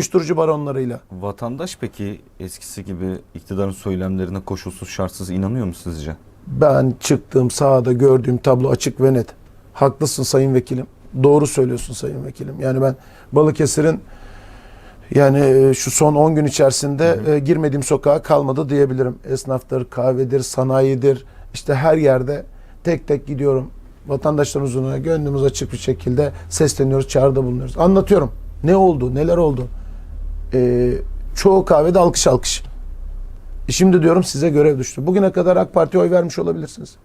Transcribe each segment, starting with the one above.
uyuşturucu baronlarıyla. Vatandaş peki eskisi gibi iktidarın söylemlerine koşulsuz şartsız inanıyor mu sizce? Ben çıktığım sahada gördüğüm tablo açık ve net. Haklısın sayın vekilim. Doğru söylüyorsun sayın vekilim. Yani ben Balıkesir'in yani e, şu son 10 gün içerisinde e, girmediğim sokağa kalmadı diyebilirim. Esnaftır, kahvedir, sanayidir. işte her yerde tek tek gidiyorum. Vatandaşların huzuruna gönlümüz açık bir şekilde sesleniyoruz, çağrıda bulunuyoruz. Anlatıyorum. Ne oldu, neler oldu? E, çoğu kahvede alkış alkış. E Şimdi diyorum size görev düştü. Bugüne kadar AK Parti'ye oy vermiş olabilirsiniz.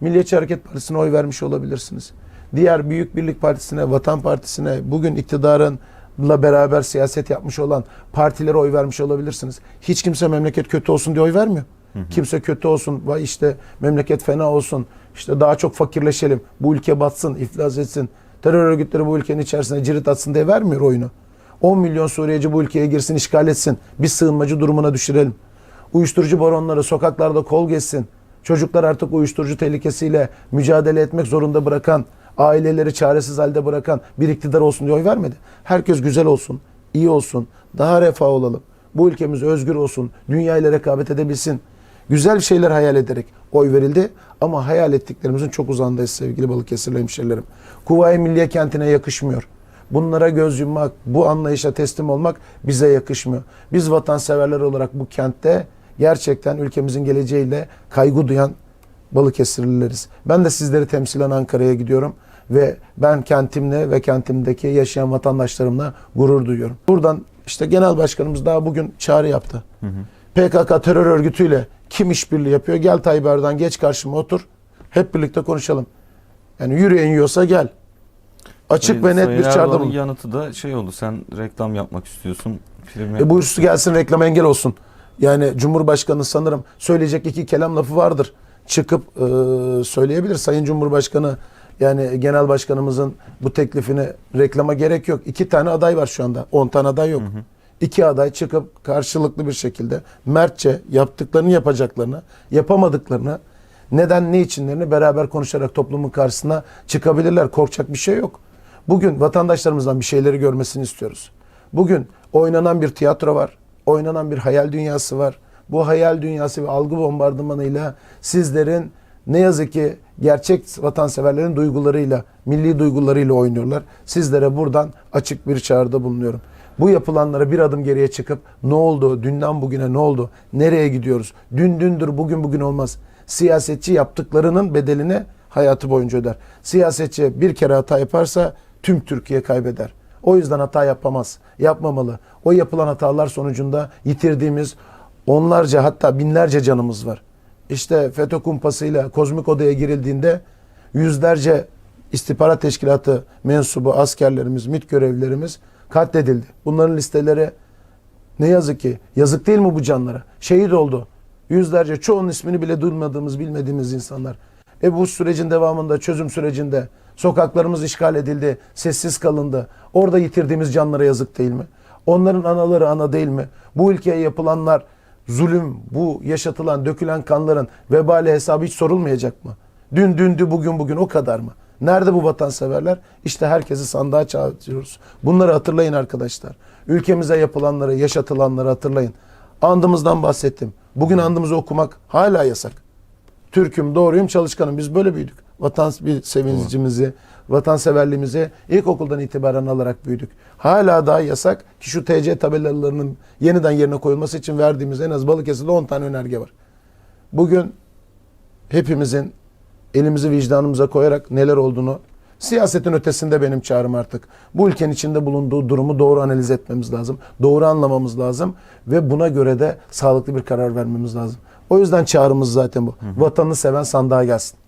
Milliyetçi Hareket Partisi'ne oy vermiş olabilirsiniz. Diğer Büyük Birlik Partisi'ne, Vatan Partisi'ne, bugün iktidarınla beraber siyaset yapmış olan partilere oy vermiş olabilirsiniz. Hiç kimse memleket kötü olsun diye oy vermiyor. Kimse kötü olsun, vay işte memleket fena olsun, işte daha çok fakirleşelim, bu ülke batsın, iflas etsin, terör örgütleri bu ülkenin içerisine cirit atsın diye vermiyor oyunu. 10 milyon Suriyeci bu ülkeye girsin, işgal etsin, bir sığınmacı durumuna düşürelim. Uyuşturucu baronları sokaklarda kol geçsin. Çocuklar artık uyuşturucu tehlikesiyle mücadele etmek zorunda bırakan, aileleri çaresiz halde bırakan bir iktidar olsun diye oy vermedi. Herkes güzel olsun, iyi olsun, daha refah olalım. Bu ülkemiz özgür olsun, dünya ile rekabet edebilsin. Güzel şeyler hayal ederek oy verildi ama hayal ettiklerimizin çok uzağındayız sevgili Balıkesirli hemşerilerim. Kuvayi Milliye kentine yakışmıyor. Bunlara göz yummak, bu anlayışa teslim olmak bize yakışmıyor. Biz vatanseverler olarak bu kentte gerçekten ülkemizin geleceğiyle kaygı duyan Balıkesirlileriz. Ben de sizleri temsilen Ankara'ya gidiyorum ve ben kentimle ve kentimdeki yaşayan vatandaşlarımla gurur duyuyorum. Buradan işte genel başkanımız daha bugün çağrı yaptı. PKK terör örgütüyle kim işbirliği yapıyor? Gel Tayyip Erdoğan geç karşıma otur. Hep birlikte konuşalım. Yani yüreğin yiyorsa gel. Açık ve net Sayın bir çağrıda bulun. yanıtı da şey oldu. Sen reklam yapmak istiyorsun. Film E buyursu gelsin reklama engel olsun. Yani Cumhurbaşkanı sanırım söyleyecek iki kelam lafı vardır. Çıkıp e, söyleyebilir. Sayın Cumhurbaşkanı yani genel başkanımızın bu teklifini reklama gerek yok. İki tane aday var şu anda. On tane aday yok. İki aday çıkıp karşılıklı bir şekilde mertçe yaptıklarını yapacaklarını, yapamadıklarını, neden ne içinlerini beraber konuşarak toplumun karşısına çıkabilirler. Korkacak bir şey yok. Bugün vatandaşlarımızdan bir şeyleri görmesini istiyoruz. Bugün oynanan bir tiyatro var. Oynanan bir hayal dünyası var. Bu hayal dünyası ve algı bombardımanıyla sizlerin ne yazık ki gerçek vatanseverlerin duygularıyla, milli duygularıyla oynuyorlar. Sizlere buradan açık bir çağrıda bulunuyorum. Bu yapılanlara bir adım geriye çıkıp ne oldu, dünden bugüne ne oldu, nereye gidiyoruz? Dün dündür, bugün bugün olmaz. Siyasetçi yaptıklarının bedelini hayatı boyunca öder. Siyasetçi bir kere hata yaparsa tüm Türkiye kaybeder. O yüzden hata yapamaz, yapmamalı. O yapılan hatalar sonucunda yitirdiğimiz onlarca hatta binlerce canımız var. İşte FETÖ kumpasıyla kozmik odaya girildiğinde yüzlerce istihbarat teşkilatı mensubu askerlerimiz, MİT görevlilerimiz katledildi. Bunların listeleri ne yazık ki yazık değil mi bu canlara? Şehit oldu. Yüzlerce çoğunun ismini bile duymadığımız, bilmediğimiz insanlar. E bu sürecin devamında, çözüm sürecinde sokaklarımız işgal edildi, sessiz kalındı. Orada yitirdiğimiz canlara yazık değil mi? Onların anaları ana değil mi? Bu ülkeye yapılanlar, zulüm, bu yaşatılan, dökülen kanların vebali hesabı hiç sorulmayacak mı? Dün dündü, bugün bugün o kadar mı? Nerede bu vatanseverler? İşte herkesi sandığa çağırıyoruz. Bunları hatırlayın arkadaşlar. Ülkemize yapılanları, yaşatılanları hatırlayın. Andımızdan bahsettim. Bugün andımızı okumak hala yasak. Türk'üm, doğruyum, çalışkanım. Biz böyle büyüdük. Vatan bir sevincimizi, vatanseverliğimizi ilkokuldan itibaren alarak büyüdük. Hala daha yasak ki şu TC tabelalarının yeniden yerine koyulması için verdiğimiz en az Balıkesir'de 10 tane önerge var. Bugün hepimizin elimizi vicdanımıza koyarak neler olduğunu siyasetin ötesinde benim çağrım artık. Bu ülkenin içinde bulunduğu durumu doğru analiz etmemiz lazım. Doğru anlamamız lazım ve buna göre de sağlıklı bir karar vermemiz lazım. O yüzden çağrımız zaten bu. Vatanını seven sandığa gelsin.